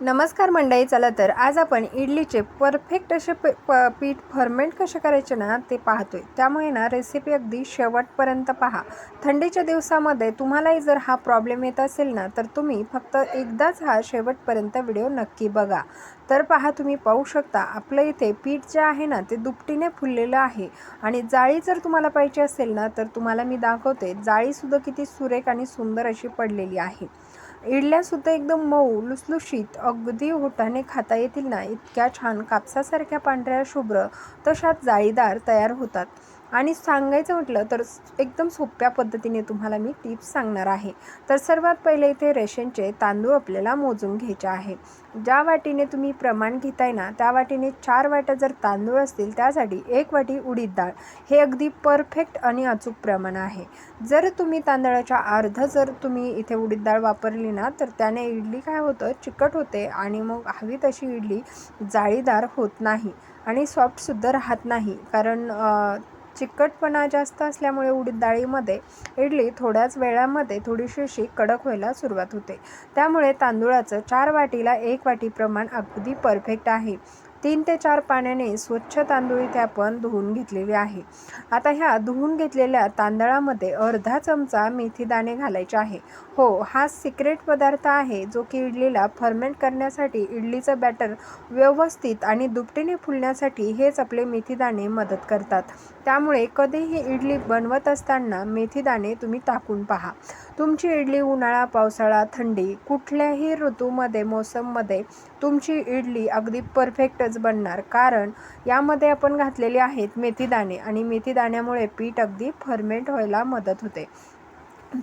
नमस्कार मंडळी चला तर आज आपण इडलीचे परफेक्ट असे प प पीठ फर्मेंट कसे करायचे ना ते पाहतोय. त्यामुळे ना रेसिपी अगदी शेवटपर्यंत पहा. थंडीच्या दिवसामध्ये तुम्हालाही जर हा प्रॉब्लेम येत असेल ना तर तुम्ही फक्त एकदाच हा शेवटपर्यंत व्हिडिओ नक्की बघा. तर पहा तुम्ही पाहू शकता आपलं इथे पीठ जे आहे ना ते दुपटीने फुललेलं आहे. आणि जाळी जर तुम्हाला पाहिजे असेल ना तर तुम्हाला मी दाखवते जाळीसुद्धा किती सुरेख आणि सुंदर अशी पडलेली आहे. इडल्यासुद्धा एकदम मऊ लुसलुशीत अगदी होटाने खाता येतील ना इतक्या छान कापसासारख्या पांढऱ्या शुभ्र तशात जाळीदार तयार होतात. आणि सांगायचं म्हटलं तर एकदम सोप्या पद्धतीने तुम्हाला मी टिप्स सांगणार आहे. तर सर्वात पहिले इथे रेशनचे तांदूळ आपल्याला मोजून घ्यायचे आहे. ज्या वाटीने तुम्ही प्रमाण घेताय ना त्या वाटीने चार वाट्या जर तांदूळ असतील त्यासाठी एक वाटी उडीद डाळ. हे अगदी परफेक्ट आणि अचूक प्रमाण आहे. जर तुम्ही तांदळाच्या अर्ध जर तुम्ही इथे उडीद डाळ वापरली ना तर त्याने इडली काय होतं चिकट होते आणि मग हवी तशी इडली जाळीदार होत नाही आणि सॉफ्टसुद्धा राहत नाही. कारण चिकटपणा जास्त असल्यामुळे उडीद डाळीमध्ये इडली थोड्याच वेळामध्ये थोडीशी अशी कडक व्हायला सुरुवात होते. त्यामुळे तांदूळाचं चार वाटीला एक वाटी प्रमाण अगदी परफेक्ट आहे. तीन ते चार पाण्याने स्वच्छ तांदूळ इथे आपण धुवून घेतलेले आहे. आता ह्या धुवून घेतलेल्या तांदळामध्ये अर्धा चमचा मेथी दाणे घालायचे आहे. हो हा सिक्रेट पदार्थ आहे जो की इडलीला फर्मेंट करण्यासाठी इडलीचं बॅटर व्यवस्थित आणि दुपटीने फुलण्यासाठी हेच आपले मेथीदाणे मदत करतात. त्यामुळे कधीही इडली बनवत असताना मेथीदाणे तुम्ही टाकून पहा. तुमची इडली उन्हाळा पावसाळा थंडी कुठल्याही ऋतूमध्ये मोसममध्ये तुमची इडली अगदी परफेक्टच बनणार. कारण यामध्ये आपण घातलेले आहेत मेथीदाणे आणि मेथीदाण्यामुळे पीठ अगदी फर्मेंट व्हायला मदत होते.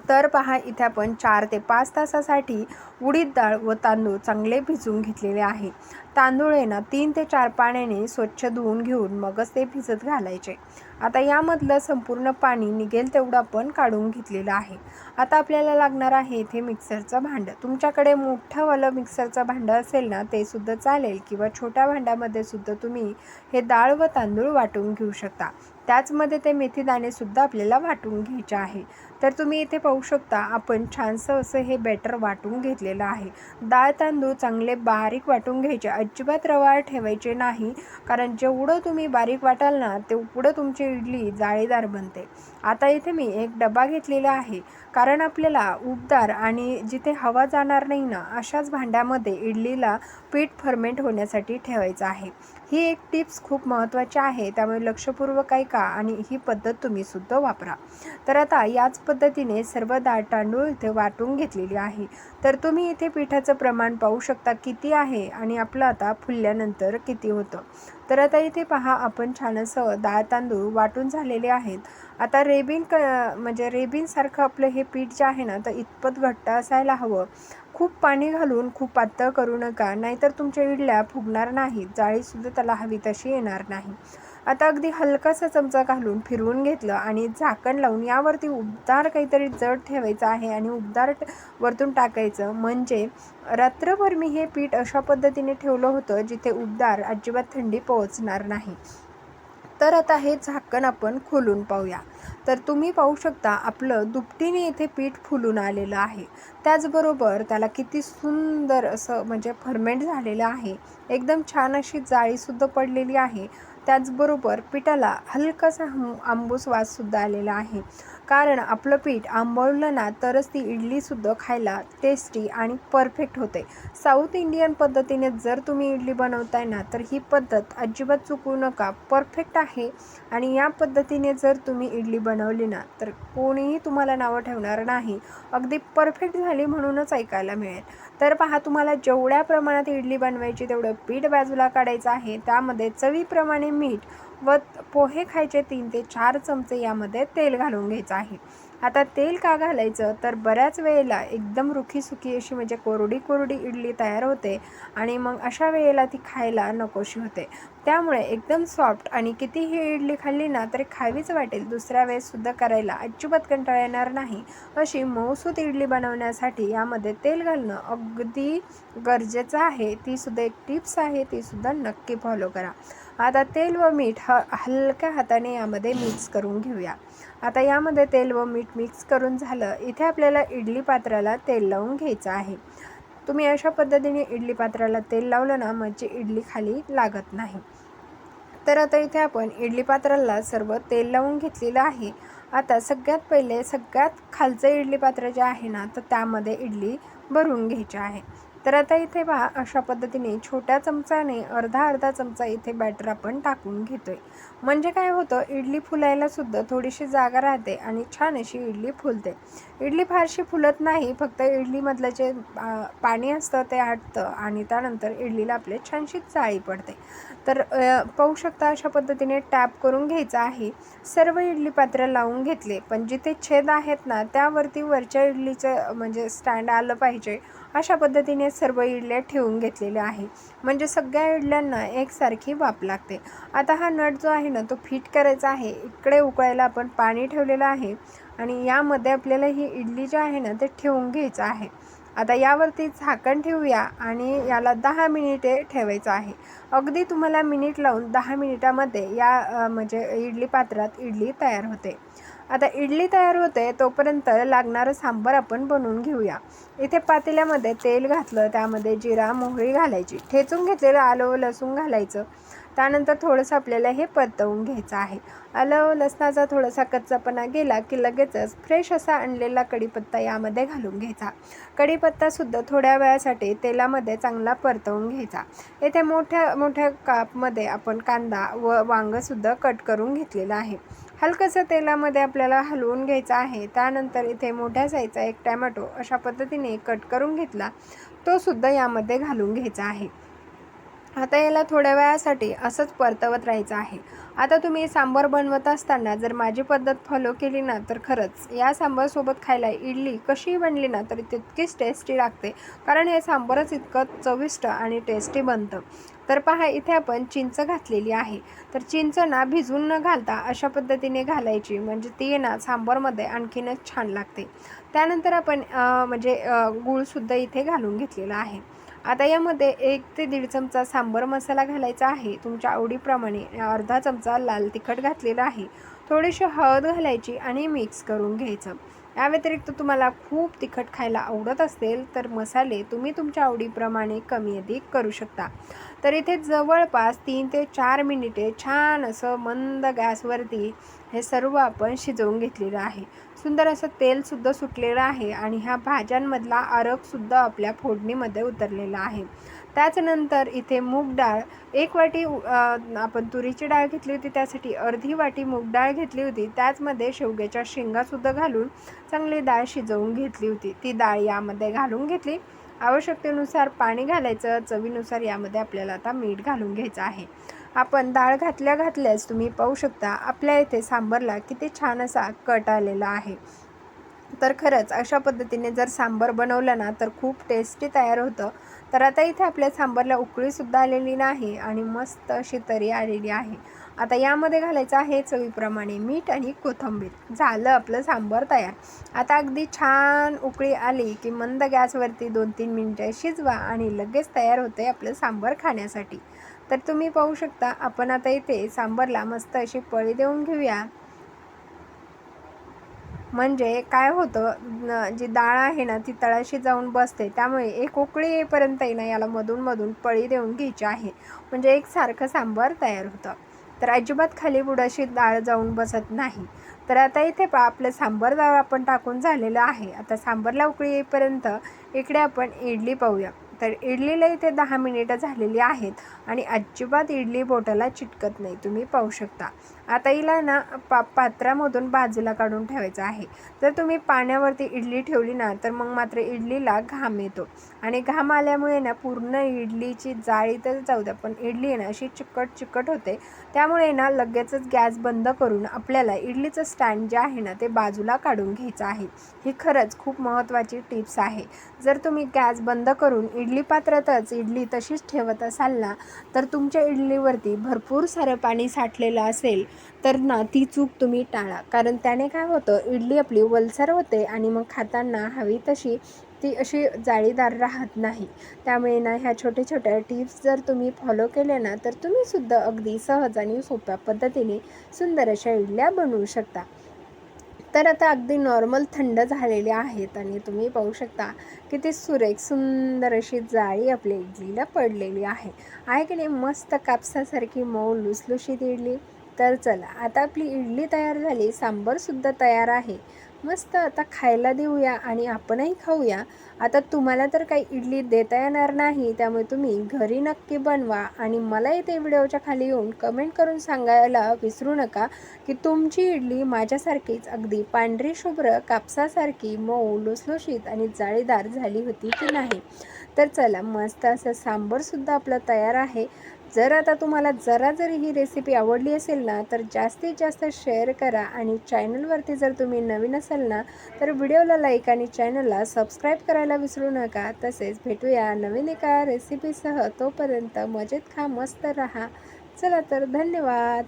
तर पहा इथे आपण चार ते पाच तासासाठी उडीद डाळ व तांदूळ चांगले भिजवून घेतलेले आहे. तांदूळ आहे ना तीन ते चार पाण्याने स्वच्छ धुवून घेऊन मगच ते भिजत घालायचे. आता यामधलं संपूर्ण पाणी निघेल तेवढं आपण काढून घेतलेलं आहे. आता आपल्याला लागणार आहे इथे मिक्सरचं भांडं. तुमच्याकडे मोठंवालं मिक्सरचं भांडं असेल ना ते सुद्धा चालेल किंवा छोट्या भांड्यामध्ये सुद्धा तुम्ही हे डाळ व तांदूळ वाटून घेऊ शकता. त्याचमध्ये ते मेथीदाणेसुद्धा आपल्याला वाटून घ्यायचे आहे. तर तुम्ही इथे पाहू शकता आपण छानसं असं हे बॅटर वाटून घेतलेलं आहे. डाळ तांदूळ चांगले बारीक वाटून घ्यायचे. अजिबात रवाळ ठेवायचे नाही कारण जेवढं तुम्ही बारीक वाटाल ना तेवढं तुमची इडली जाळीदार बनते. आता इथे मी एक डबा घेतलेला आहे. कारण आपल्याला उबदार आणि जिथे हवा जाणार नाही ना अशाच भांड्यामध्ये इडलीला पीठ फर्मेंट होण्यासाठी ठेवायचं आहे. ही एक टिप्स खूप महत्त्वाची आहे. त्यामुळे लक्षपूर्वक काही का आणि ही पद्धत तुम्ही सुद्धा वापरा. तर आता याच पद्धतीने सर्व डाळ तांदूळ इथे वाटून घेतलेली आहे. तर तुम्ही इथे पिठाचं प्रमाण पाहू शकता किती आहे आणि आपलं आता फुलल्यानंतर किती होतं. तर आता इथे पहा आपण छान असं डाळ तांदूळ वाटून झालेले आहेत. आता रेबीन क म्हणजे रेबीनसारखं आपलं हे पीठ जे आहे ना तर इतपत घट्ट असायला हवं. खूप पाणी घालून खूप पातळ करू नका नाहीतर तुमच्या इडल्या फुगणार नाहीत. जाळीसुद्धा त्याला हवी तशी येणार नाही. आता अगदी हलकासा चमचा घालून फिरवून घेतलं आणि झाकण लावून यावरती उबदार काहीतरी जड ठेवायचं आहे आणि उबदार वरतून टाकायचं. म्हणजे रात्रभर मी हे पीठ अशा पद्धतीने ठेवलं होतं जिथे उबदार अजिबात थंडी पोहोचणार नाही. तर आता हे झाकण आपण खोलून पाहूया. तर तुम्ही पाहू शकता आपलं दुपटीने इथे पीठ फुलून आलेलं आहे. त्याचबरोबर त्याला किती सुंदर असं म्हणजे फर्मेंट झालेलं आहे. एकदम छान अशी जाळीसुद्धा पडलेली आहे. त्याचबरोबर पिठाला हलकासा आंबूस वाससुद्धा आलेला आहे. कारण आपलं पीठ आंबवलं ना तरच ती इडलीसुद्धा खायला टेस्टी आणि परफेक्ट होते. साऊथ इंडियन पद्धतीने जर तुम्ही इडली बनवताय ना तर ही पद्धत अजिबात चुकवू नका. परफेक्ट आहे. आणि या पद्धतीने जर तुम्ही इडली बनवली ना तर कोणीही तुम्हाला नावं ठेवणार नाही. अगदी परफेक्ट झाली म्हणूनच ऐकायला मिळेल. तर पहा तुम्हाला जेवढ्या प्रमाणात इडली बनवायची तेवढं पीठ बाजूला काढायचं आहे. त्यामध्ये चवीप्रमाणे मीठ व पोहे खायचे तीन ते चार चमचे यामध्ये तेल घालून घ्यायचं आहे. आता तेल का घालायचं? तर बऱ्याच वेळेला एकदम रुखीसुखी अशी म्हणजे कोरडी कोरडी इडली तयार होते आणि मग अशा वेळेला ती खायला नकोशी होते. त्यामुळे एकदम सॉफ्ट आणि कितीही इडली खाल्ली ना तरी खावीच वाटेल. दुसऱ्या वेळेससुद्धा करायला अजिबात कंटाळा येणार नाही. अशी मऊसूत इडली बनवण्यासाठी यामध्ये तेल घालणं अगदी गरजेचं आहे. तीसुद्धा एक टिप्स आहे. तीसुद्धा नक्की फॉलो करा. आता तेल व मीठ ह हलक्या हाताने यामध्ये मिक्स करून घेऊया. आता यामध्ये तेल व मीठ मिक्स करून झालं. इथे आपल्याला इडली पात्राला तेल लावून घ्यायचं आहे. तुम्ही अशा पद्धतीने इडली पात्राला तेल लावलं ना म्हणजे इडली खाली लागत नाही. तर आता इथे आपण इडली पात्राला सर्व तेल लावून घेतलेलं आहे. आता सगळ्यात पहिले सगळ्यात खालचं इडली पात्र जे आहे ना तर त्यामध्ये इडली भरून घ्यायची आहे. तर आता इथे पहा अशा पद्धतीने छोट्या चमचाने अर्धा अर्धा चमचा इथे बॅटर आपण टाकून घेतोय. म्हणजे काय होतं इडली फुलायला सुद्धा थोडीशी जागा राहते आणि छान अशी इडली फुलते. इडली फारशी फुलत नाही फक्त इडलीमधलं जे पाणी असतं ते आटतं आणि त्यानंतर इडलीला आपले छानशी जाळी पडते. तर पाहू शकता अशा पद्धतीने टॅप करून घ्यायचं आहे. सर्व इडली पात्र लावून घेतले पण जिथे छेद आहेत ना त्यावरती वरच्या इडलीचं म्हणजे स्टँड आलं पाहिजे. अशा पद्धतीने सर्व इडल्या ठेवून घेतलेल्या आहे म्हणजे सगळ्या इडल्यांना एकसारखी वाप लागते. आता हा नट जो आहे ना तो फिट करायचा आहे. इकडे उकळायला आपण पाणी ठेवलेलं आहे. आणि यामध्ये आपल्याला ही इडली जी आहे ना ते ठेवून घ्यायचं आहे. आता यावरती झाकण ठेवूया आणि याला दहा मिनिटे ठेवायचं आहे. अगदी तुम्हाला मिनिट लावून दहा मिनिटामध्ये या म्हणजे इडली पात्रात इडली तयार होते. आता इडली तयार होते तोपर्यंत लागणारं सांबार आपण बनवून घेऊया. इथे पातेल्यामध्ये तेल घातलं त्यामध्ये जिरा मोहरी घालायची. ठेचून घेतलेलं आलं व लसूण घालायचं. त्यानंतर थोडंसं आपल्याला हे परतवून घ्यायचं आहे. आलं व लसणाचा थोडासा कच्चापणा गेला की लगेचच फ्रेश असा आणलेला कढीपत्ता यामध्ये घालून घ्यायचा. कढीपत्तासुद्धा थोड्या वेळासाठी तेलामध्ये चांगला परतवून घ्यायचा. येथे मोठ्या मोठ्या कापमध्ये आपण कांदा व वांगंसुद्धा कट करून घेतलेलं आहे. हलकंसं तेलामध्ये आपल्याला हलवून घ्यायचं आहे. त्यानंतर इथे मोठ्या साईजचा एक टॅमॅटो अशा पद्धतीने कट करून घेतला तो सुद्धा यामध्ये घालून घ्यायचा आहे. आता याला थोड्या वेळासाठी असंच परतवत राहायचं आहे. आता तुम्ही सांबार बनवत असताना जर माझी पद्धत फॉलो केली ना तर खरंच या सांबारसोबत खायला इडली कशी बनली ना तरी तितकीच टेस्टी लागते. कारण हे सांबारच इतकं चविष्ट आणि टेस्टी बनतं. तर पहा इथे आपण चिंच घातलेली आहे. तर चिंच ना भिजून न घालता अशा पद्धतीने घालायची. म्हणजे ती ना सांबारमध्ये आणखीनच छान लागते. त्यानंतर आपण म्हणजे गूळसुद्धा इथे घालून घेतलेला आहे. आता यामध्ये एक ते दीड चमचा सांबर मसाला घालायचा आहे. तुमच्या आवडीप्रमाणे अर्धा चमचा लाल तिखट घातलेला आहे. थोडीशी हळद घालायची आणि मिक्स करून घ्यायचं. या व्यतिरिक्त तुम्हाला खूप तिखट खायला आवडत असेल तर मसाले तुम्ही तुमच्या आवडीप्रमाणे कमी अधिक करू शकता. तर इथे जवळपास तीन ते चार मिनिटे छान असं मंद गॅसवरती हे सर्व आपण शिजवून घेतलेलं आहे. सुंदर असं तेलसुद्धा सुटलेलं आहे आणि ह्या भाज्यांमधला आरगसुद्धा आपल्या फोडणीमध्ये उतरलेला आहे. त्याचनंतर इथे मूग डाळ एक वाटी आपण तुरीची डाळ घेतली होती त्यासाठी अर्धी वाटी मूग डाळ घेतली होती त्याचमध्ये शेवग्याच्या शेंगासुद्धा घालून चांगली डाळ शिजवून घेतली होती. ती डाळ यामध्ये घालून घेतली. आवश्यकतेनुसार पाणी घालायचं चवीनुसार यामध्ये आपल्याला आता मीठ घालून घ्यायचं आहे. आपण डाळ घातल्या घातल्यास तुम्ही पाहू शकता आपल्या इथे सांबरला किती छान असा कट आलेला आहे. तर खरंच अशा पद्धतीने जर सांबर बनवलं ना तर खूप टेस्टी तयार होतं. तर आता इथे आपल्या सांबरला उकळीसुद्धा आलेली नाही आणि मस्त अशी तरी आलेली आहे. आता यामध्ये घालायचं आहे चवीप्रमाणे मीठ आणि कोथिंबीर. झालं आपलं सांबर तयार. आता अगदी छान उकळी आली की मंद गॅसवरती दोन तीन मिनटं शिजवा आणि लगेच तयार होते आपलं सांबर खाण्यासाठी. तर तुम्ही पाहू शकता आपण आता इथे सांबरला मस्त अशी पळी देऊन घेऊया. म्हणजे काय होतं जी डाळ आहे ना ती तळाशी जाऊन बसते. त्यामुळे एक उकळी येईपर्यंत आहे ना याला मधून मधून पळी देऊन घ्यायची आहे. म्हणजे एकसारखं सांबार तयार होतं. तर अजिबात खाली बुडाशी डाळ जाऊन बसत नाही. तर आता इथे पा आपलं सांबर डाळ आपण टाकून झालेलं आहे. आता सांबरला उकळी येईपर्यंत इकडे आपण इडली पाहूया. तर इडलीला इथे दहा मिनिटं झालेली आहेत आणि अजिबात इडली बोटाला चिटकत नाही. तुम्ही पाहू शकता. आता हिला ना पा पात्रामधून बाजूला काढून ठेवायचं आहे. जर तुम्ही पाण्यावरती इडली ठेवली ना तर मग मात्र इडलीला घाम येतो. आणि घाम आल्यामुळे ना पूर्ण इडलीची जाळी तर जाऊ द्या पण इडली आहे ना अशी चिकट चिकट होते. त्यामुळे ना लगेचच गॅस बंद करून आपल्याला इडलीचं स्टँड जे आहे ना ते बाजूला काढून घ्यायचं आहे. ही खरंच खूप महत्त्वाची टिप्स आहे. जर तुम्ही गॅस बंद करून इडली पात्रातच इडली तशीच ठेवत असाल ना तर तुमच्या इडलीवरती भरपूर सारं पाणी साठलेलं असेल तर ना ती चूक तुम्ही टाळा. कारण त्याने काय होतं इडली आपली वलसर होते आणि मग खाताना हवी तशी ती अशी जाळीदार राहत नाही. त्यामुळे ना ह्या छोट्या छोट्या टिप्स जर तुम्ही फॉलो केल्या ना तर तुम्हीसुद्धा अगदी सहज आणि सोप्या पद्धतीने सुंदर अशा इडल्या बनवू शकता. तर आता अगदी नॉर्मल थंड झालेले आहेत आणि तुम्ही पाहू शकता की ती सुरेख सुंदर अशी जाळी आपल्या इडलीला पडलेली आहे. आहे की नाही मस्त कापसासारखी मऊ लुसलुशीत इडली. तर चला आता आपली इडली तयार झाली सांबारसुद्धा तयार आहे. मस्त आता खायला देऊया आणि आपणही खाऊया. आता तुम्हाला तर काही इडली देता येणार नाही त्यामुळे तुम्ही घरी नक्की बनवा आणि मला इथे व्हिडिओच्या खाली येऊन कमेंट करून सांगायला विसरू नका की तुमची इडली माझ्यासारखीच अगदी पांढरी शुभ्र कापसासारखी मऊ लुसलुशीत आणि जाळीदार झाली होती की नाही. तर चला मस्त असं सांबारसुद्धा आपलं तयार आहे. जर आता तुम्हाला जरा जरी ही रेसिपी आवडली असेल ना तर जास्तीत जास्त शेअर करा आणि चॅनलवरती जर तुम्ही नवीन असाल ना तर व्हिडिओला लाईक आणि चॅनलला सबस्क्राईब करायला विसरू नका. तसेच भेटूया नवीन एका रेसिपीसह तोपर्यंत मजेत खा मस्त रहा. चला तर धन्यवाद.